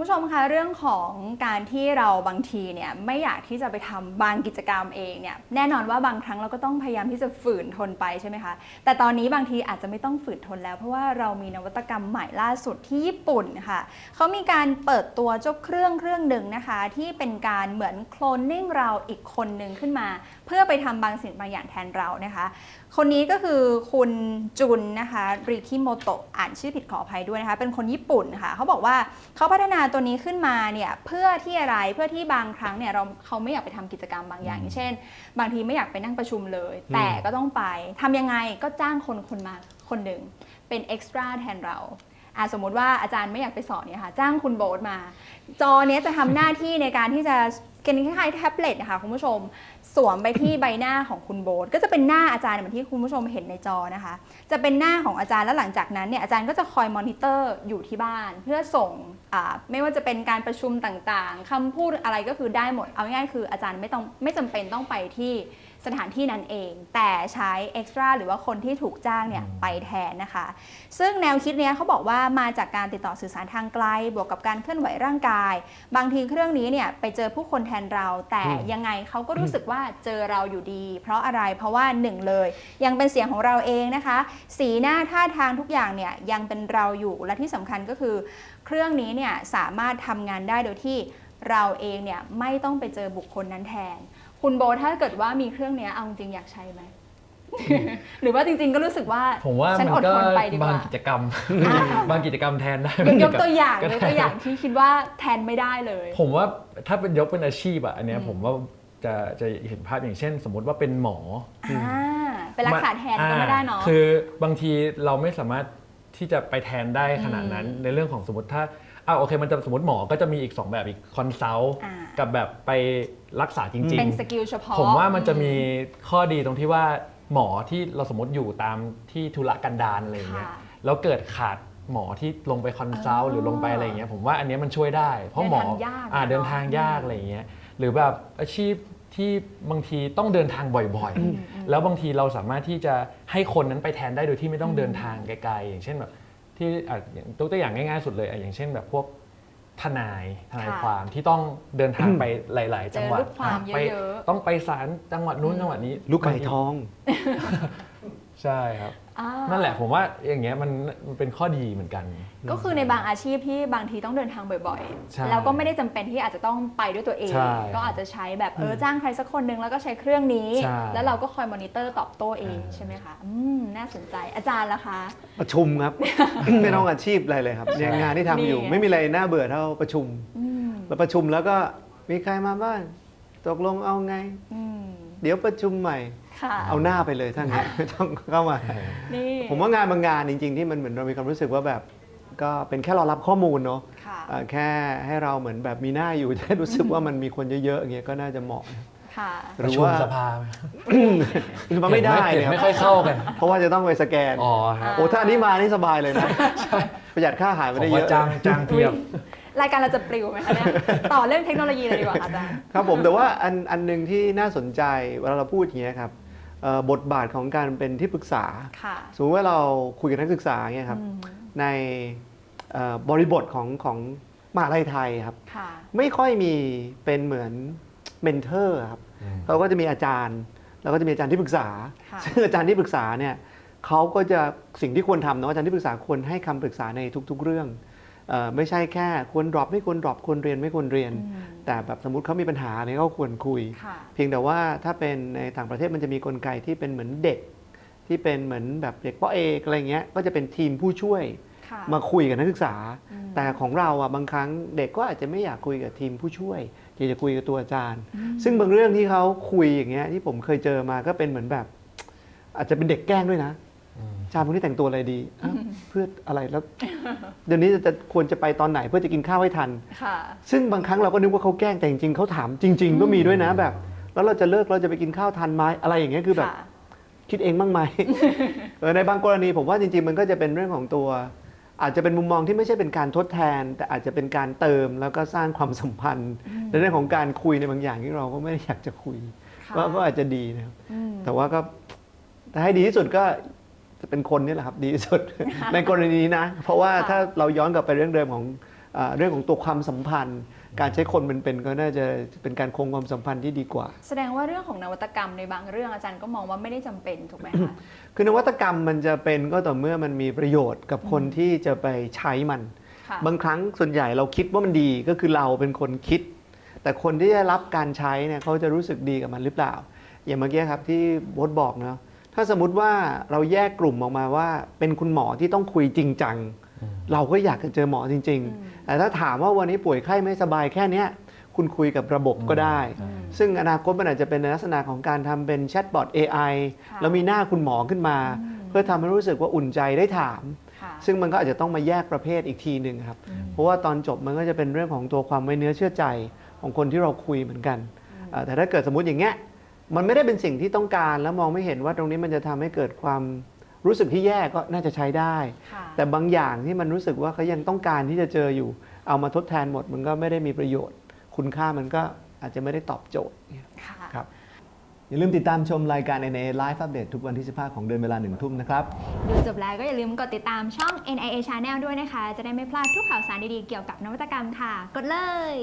คุณผู้ชมคะเรื่องของการที่เราบางทีเนี่ยไม่อยากที่จะไปทำบางกิจกรรมเองเนี่ยแน่นอนว่าบางครั้งเราก็ต้องพยายามที่จะฝืนทนไปใช่ไหมคะแต่ตอนนี้บางทีอาจจะไม่ต้องฝืนทนแล้ว เพราะว่าเรามีนวัตกรรมใหม่ล่าสุดที่ญี่ปุ่นค่ะเขามีการเปิดตัวเจ้าเครื่องเครื่องหนึ่งนะคะ ที่เป็นการเหมือนโคลนนิ่งเราอีกคนหนึ่งขึ้นมา พื่อไปทำบางสิ่งบางอย่างแทนเรานะคะ คนนี้ก็คือคุณจุนนะคะริคิโมโตะอ่านชื่อผิดขออภัยด้วยนะคะ เป็นคนญี่ปุ่นค่ะเขาบอกว่าเขาพัฒนาตัวนี้ขึ้นมาเนี่ยเพื่อที่อะไรเพื่อที่บางครั้งเนี่ยเราเขาไม่อยากไปทำกิจกรรมบางอย่างอย่าง เช่น บางทีไม่อยากไปนั่งประชุมเลย แต่ก็ต้องไปทำยังไงก็จ้างคนคนมาคนหนึ่งเป็นเอ็กซ์ตร้าแทนเรา อะสมมติว่าอาจารย์ไม่อยากไปสอนเนี่ยค่ะจ้างคุณโบ๊ทมา จอเนี้ยจะทำหน้าที่ในการที่จะเป็นคล้ายๆแท็บเล็ตนะคะคุณผู้ชมสวมไปที่ใบหน้าของคุณโบ๊ทก็จะเป็นหน้าอาจารย์เหมือนที่คุณผู้ชมเห็นในจอนะคะ จะเป็นหน้าของอาจารย์แล้วหลังจากนั้นเนี่ยอาจารย์ก็จะคอยมอนิเตอร์อยู่ที่บ้าน เพื่อส่งไม่ว่าจะเป็นการประชุมต่างๆคำพูดอะไรก็คือได้หมดเอาง่ายๆคืออาจารย์ไม่ต้องไม่จำเป็นต้องไปที่ สถานที่นั้นเอง แต่ใช้เอ็กซ์ตร้าหรือว่าคนที่ถูกจ้างเนี่ยไปแทนนะคะ ซึ่งแนวคิดเนี้ยเขาบอกว่ามาจากการติดต่อสื่อสารทางไกล บวกกับการเคลื่อนไหวร่างกาย บางทีเครื่องนี้เนี่ยไปเจอผู้คนแทนเรา แต่ยังไงเขาก็รู้สึกว่าเจอเราอยู่ดี เพราะอะไรเพราะว่าหนึ่งเลย ยังเป็นเสียงของเราเองนะคะ สีหน้าท่าทางทุกอย่างเนี่ยยังเป็นเราอยู่และที่สำคัญก็คือ เครื่องนี้เนี่ยสามารถทำงานได้โดยที่เราเองเนี่ยไม่ต้องไปเจอบุคคลนั้นแทน คุณโบทถ้าเกิดว่ามีเครื่องเนี้ยเอาจริงๆอยากใช้ไหม หรือว่าจริง ๆ ก็รู้สึกว่าผมว่าฉันมัอนดก็ทนไปดีกบางว่า กิจกรรมอ่าบางกิจกรรมแทนได้ยกยกบางตัวอย่างก็ยได้กตัวอย่างที่คิดว่าแทนไม่ได้เลย ผมว่าถ้าเป็นยกเป็นอาชีพอะอันเนี้ยอืมผมว่าจะจะเห็นภาพอย่างเช่น สมมติว่าเป็นหมอ อ่าเป็นรักษาแทนก็ไม่ได้เนาะ อ่คือบางทีเราไม่สามารถที่จะไปแทนได้ขนาดนั้น ในเรื่องของสมมติถ้า อ้าวโอเคมันจะสมมติหมอก็จะมีอีก 2 แบบอีกคอนซัลท์อ่ากับแบบไปรักษาจริง เป็นสกิลเฉพาะผมว่ามันจะมีข้อดีตรงที่ว่าหมอที่เราสมมติอยู่ตามที่ธุระกันดารอะไรอย่างเงี้ยค่ะแล้วเกิดขาดหมอที่ลงไปคอนซัลอ๋ท์อหรือลงไปอะไรอย่างเงี้ยผมว่าอันเนี้ยมันช่วยได้ เพราะหมอเดินทางยากอ่าเนอะเดินทางยากอะไรอย่างเงี้ยหรือแบบอาชีพที่บางทีต้องเดินทางบ่อยๆ แล้วบางทีเราสามารถที่จะให้คนนั้นไปแทนได้โดยที่ไม่ต้องเดินทางไกลๆอย่างเช่นแบบ ที่อะอย่างตัวอย่างง่ายๆสุดเลยอะอย่างเช่นแบบพวกทนายทนายค่ะความที่ต้องเดินทางไปหลายๆเจจังอหวัดลูกความไปเยอะๆ ต้องไปศาลจังหวัดนู้นจังหวัดนี้ลูกไก่ทอง ใช่ครับ อ่านั่นแหละผมว่าอย่างเงี้ยมันมันเป็นข้อดีเหมือนกัน ก็คือในบางอาชีพที่บางทีต้องเดินทางบ่อยใช่ๆ แล้วก็ไม่ได้จำเป็นที่อาจจะต้องไปด้วยตัวเอง ใช่ก็อาจจะใช้แบบเออจ้างใครสักคนหนึ่งแล้วก็ใช้เครื่องนี้ ใช่ แล้วเราก็คอยมอนิเตอร์ตอบโต้เองอ่าใช่ไหมคะอืมน่าสนใจอาจารย์ล่ะคะ ประชุมครับ ไม่ต้องอาชีพอะไรเลยครับเนี่ยงานที่ทำอยู่นี่ไง ไม่มีอะไรน่าเบื่อเท่าประชุม อืมแล้วประชุมแล้วก็มีใครมาบ้างตกลงเอาไง อืม เดี๋ยวประชุมใหม่ ค่ะ เอาหน้าไปเลยทั้างนั้นไม่ต้องเข้ามา นี่ ผมว่างานบางงานจริง ๆ ที่มันเหมือนเรามีความรู้สึกว่าแบบ ก็เป็นแค่รอรับข้อมูลเนาะค่ะ เอ่อแค่ให้เราเหมือนแบบมีหน้าอยู่ จะได้รู้สึกว่ามันมีคนเยอะๆอย่างเงี้ยก็น่าจะเหมาะนะค่ะ หปรืระอชุมว่าสภาไหมคือมันไม่ได้เห็นเนี่ยไม่ค่อยเข้ากัน เพราะว่าจะต้องไปสแกน อ๋อฮะโอ้ถ้าอันนี้มานี่สบายเลยนะประหยัดค่าอาหารไปผมได้เยว่าอะจ้างจ้างเทียบ รายการเราจะปลิวไหมคะเนี่ย ต่อเรื่องเทคโนโลยีเลยดีกว่าค่ะอาจารย์ ครับผมแต่ว่าอันอันหนึ่งที่น่าสนใจเวลาเราพูดอย่างเงี้ยครับเอ่อ บทบาทของการเป็นที่ปรึกษาค่ะสมมติว่าเราคุยกับนักศึกษาเงี้ยครับอืมในเอ่อบริบทของของมหาลัยไทยครับค่ะไม่ค่อยมีเป็นเหมือนเมนเทอร์ครับอืมเขาก็จะมีอาจารย์ แล้วก็จะมีอาจารย์ที่ปรึกษาค่ะซึ่งอาจารย์ที่ปรึกษาเนี่ยเขาก็จะสิ่งที่ควรทำเนาะอาจารย์ที่ปรึกษาควรให้คำปรึกษาในทุก ๆ เรื่องเออ ไม่ใช่แค่ควรดรอปไม่ควรดรอปควรเรียนไม่ควรเรียนอืมแต่แบบสมมติเขามีปัญหาเนี่ยเขาควรคุยค่ะเพียงแต่ว่าถ้าเป็นในต่างประเทศมันจะมีกลไกที่เป็นเหมือนเด็ก ที่เป็นเหมือนแบบเด็กป้อเอกอะไรเงี้ยก็จะเป็นทีมผู้ช่วยค่ะมาคุยกับนักศึกษาอืมแต่ของเราอะบางครั้งเด็กก็อาจจะไม่อยากคุยกับทีมผู้ช่วยอยากจะคุยกับตัวอาจารย์อืมซึ่งบางเรื่องที่เขาคุยอย่างเงี้ยที่ผมเคยเจอมาก็เป็นเหมือนแบบ อาจจะเป็นเด็กแกล้งด้วยนะอืมอา จารย์คนนี้แต่งตัวอะไรดีอ้าวเพื่ออะไรแล้ว เดี๋ยวนี้จะควรจะไปตอนไหนเพื่อจะกินข้าวให้ทัน ค่ะ ซึ่งบางครั้งเราก็นึกว่าเขาแกล้งแต่จริงๆเขาถามจริง ๆ ก็มีด้วยนะแบบ แล้วเราจะเลิกเราจะไปกินข้าวทันไหมอะไรอย่างเงี้ยคือแบบค่ะคิดเองบ้างไหม เออในบางกรณีผมว่าจริงๆ มันก็จะเป็นเรื่องของตัว อาจจะเป็นมุมมองที่ไม่ใช่เป็นการทดแทน แต่อาจจะเป็นการเติมแล้วก็สร้างความสัมพันธ์ ในเรื่องของการคุยในบางอย่างที่เราก็ไม่ได้อยากจะคุย ค่ะก็ก็อาจจะดีนะครับ อืมแต่ว่าก็ถ้าให้ดีที่สุดก็จะ เป็นคนนี่แหละครับดีที่สุด ในกรณีนี้นะ เพราะว่าค่ะถ้าเราย้อนกลับไปเรื่องเดิมของเอ่อเรื่องของตัวความสัมพันธ์ การใช้คนเป็นๆก็น่าจะเป็นการคงความสัมพันธ์ที่ดีกว่า แสดงว่าเรื่องของนวัตกรรมในบางเรื่องอาจารย์ก็มองว่าไม่ได้จำเป็นถูกไหมคะคือนวัตกรรมมันจะเป็นก็ต่อเมื่อมันมีประโยชน์กับคนที่จะไปใช้มันค่ะบางครั้งส่วนใหญ่เราคิดว่ามันดีก็คือเราเป็นคนคิด แต่คนที่ได้รับการใช้เนี่ยเขาจะรู้สึกดีกับมันหรือเปล่า อย่างเมื่อกี้ครับที่โบทบอกเนาะ ถ้าสมมติว่าเราแยกกลุ่มออกมาว่า เป็นคุณหมอที่ต้องคุยจริงจัง เราก็อยากจะเจอหมอจริง ๆ แต่ถ้าถามว่าวันนี้ป่วยไข้ไม่สบายแค่เนี้ยคุณคุยกับระบบก็ได้ ซึ่งอนาคตมันอาจจะเป็นในลักษณะของการทำเป็นแชทบอท AI ค่ะแล้วมีหน้าคุณหมอขึ้นมา เพื่อทำให้รู้สึกว่าอุ่นใจได้ถามค่ะซึ่งมันก็อาจจะต้องมาแยกประเภทอีกทีหนึ่งครับ เพราะว่าตอนจบมันก็จะเป็นเรื่องของตัวความไว้เนื้อเชื่อใจของคนที่เราคุยเหมือนกันเอ่อแต่ถ้าเกิดสมมติอย่างเงี้ย มันไม่ได้เป็นสิ่งที่ต้องการแล้วมองไม่เห็นว่าตรงนี้มันจะทำให้เกิดความรู้สึกที่แย่ก็น่าจะใช้ได้ค่ะแต่บางอย่างที่มันรู้สึกว่าเขายังต้องการที่จะเจออยู่ เอามาทดแทนหมด มันก็ไม่ได้มีประโยชน์ คุณค่ามันก็อาจจะไม่ได้ตอบโจทย์ค่ะครับอย่าลืมติดตามชมรายการ NA Live Update ทุกวันที่ 15 ของเดือนเวลาหนึ่งทุ่มนะครับ ดูจบแล้วก็อย่าลืมกดติดตามช่อง NIA Channel ด้วยนะคะ จะได้ไม่พลาดทุกข่าวสารดีๆ เกี่ยวกับนวัตกรรมค่ะ กดเลย